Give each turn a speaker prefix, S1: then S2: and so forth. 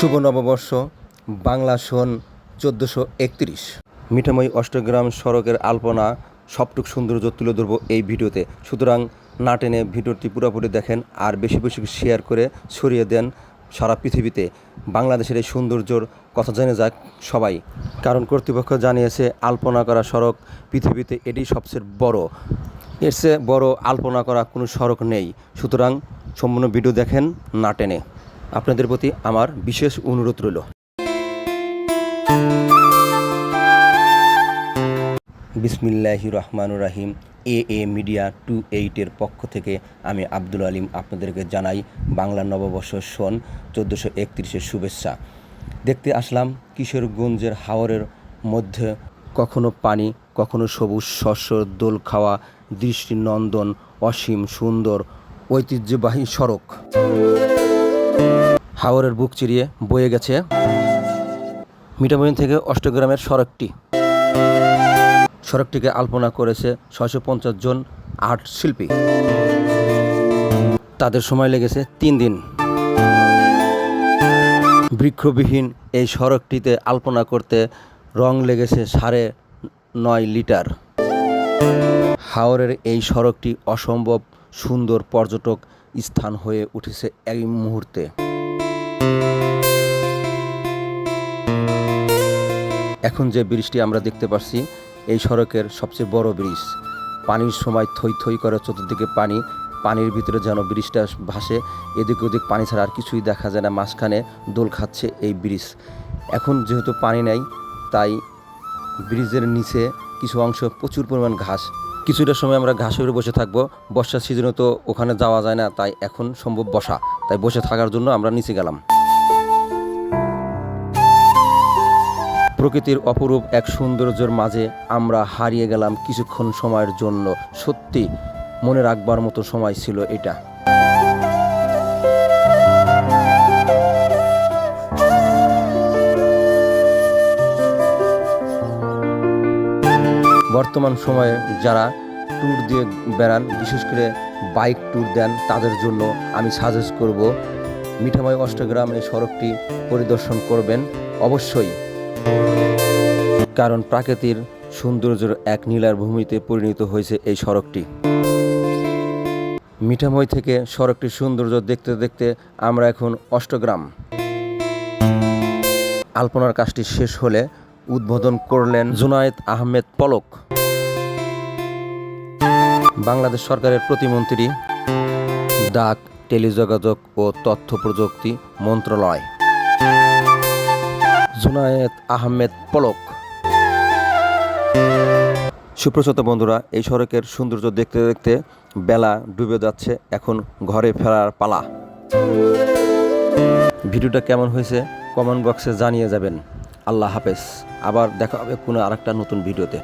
S1: শুভ নববর্ষ, বাংলা সন চোদ্দোশো একত্রিশ। মিঠাময়ী অষ্টগ্রাম সড়কের আলপনা, সবটুক সৌন্দর্য তুলে ধরবো এই ভিডিওতে। সুতরাং না টেনে ভিডিওটি পুরোপুরি দেখেন আর বেশি বেশি শেয়ার করে ছড়িয়ে দেন সারা পৃথিবীতে। বাংলাদেশের এই সৌন্দর্যর কথা জেনে যাক সবাই। কারণ কর্তৃপক্ষ জানিয়েছে, আলপনা করা সড়ক পৃথিবীতে এটি সবচেয়ে বড়। এর চেয়ে বড় আলপনা করা কোনো সড়ক নেই। সুতরাং সম্পূর্ণ ভিডিও দেখেন না টেনে। আপনাদের প্রতি আমার বিশেষ অনুরোধ রইল। বিসমিল্লাহি রহমানুর রাহিম, এ এ মিডিয়া টু এইটের পক্ষ থেকে আমি আব্দুল আলিম আপনাদেরকে জানাই বাংলা নববর্ষ সন চোদ্দোশো একত্রিশের শুভেচ্ছা। দেখতে আসলাম কিশোরগঞ্জের হাওরের মধ্যে কখনো পানি, কখনো সবুজ শস্য দোল খাওয়া, দৃষ্টিনন্দন অসীম সুন্দর ঐতিহ্যবাহী সড়ক। হাওরের বুক চিরিয়ে বয়ে গেছে মিঠামইন থেকে অষ্টগ্রামের সড়কটি। সড়কটিকে আলপনা করেছে ছয়শো পঞ্চাশ জন আর্ট শিল্পী। তাদের সময় লেগেছে তিন দিন। বৃক্ষবিহীন এই সড়কটিতে আলপনা করতে রং লেগেছে সাড়ে নয় লিটার। হাওরের এই সড়কটি অসম্ভব সুন্দর পর্যটক স্থান হয়ে উঠেছে এই মুহূর্তে। এখন যে ব্রিজটি আমরা দেখতে পাচ্ছি এই সড়কের সবচেয়ে বড় ব্রিজ। পানির সময় থই থই করে চতুর্দিকে পানি, পানির ভিতরে যেন ব্রিজটা ভাসে, এদিক ওদিক পানি ছাড়া আর কিছুই দেখা যায় না, মাঝখানে দোল খাচ্ছে এই ব্রিজ। এখন যেহেতু পানি নেই, তাই ব্রিজের নিচে কিছু অংশ প্রচুর পরিমাণ ঘাস। কিছুটা সময় আমরা ঘাসের উপরে বসে থাকব। বর্ষার সিজনে তো ওখানে যাওয়া যায় না, তাই এখন সম্ভব বসা। তাই বসে থাকার জন্য আমরা নিচে গেলাম। প্রকৃতির অপরূপ এক সৌন্দর্যের মাঝে আমরা হারিয়ে গেলাম কিছুক্ষণ সময়ের জন্য। সত্যি, মনে রাখবার মতো সময় ছিল এটা। বর্তমান সময়ে যারা ট্যুর দিয়ে বেড়ান, বিশেষ করে বাইক ট্যুর দেন, তাদের জন্য আমি সাজেস্ট করব মিঠাময় অষ্টগ্রাম এই সড়কটি পরিদর্শন করবেন অবশ্যই। কারণ প্রাকৃতির সৌন্দর্যের এক নীলার ভূমিতে পরিণত হয়েছে এই সড়কটি। মিঠাময় থেকে সড়কটির সৌন্দর্য দেখতে দেখতে আমরা এখন অষ্টগ্রাম। আলপনার কাজটি শেষ হলে উদ্বোধন করলেন জুনায়েদ আহমেদ পলক। বাংলাদেশ সরকারের প্রতিমন্ত্রী, ডাক, টেলিযোগাযোগ ও তথ্য প্রযুক্তি মন্ত্রণালয়। জুনায়েদ আহমেদ পলক। সুপ্রসত বন্ধুরা, এই সড়কের সৌন্দর্য দেখতে দেখতে বেলা ডুবে যাচ্ছে, এখন ঘরে ফেরার পালা। ভিডিওটা কেমন হয়েছে কমেন্ট বক্সে জানিয়ে যাবেন। আল্লাহ হাফেজ। আবার দেখা হবে কোনো আরেকটা নতুন ভিডিওতে।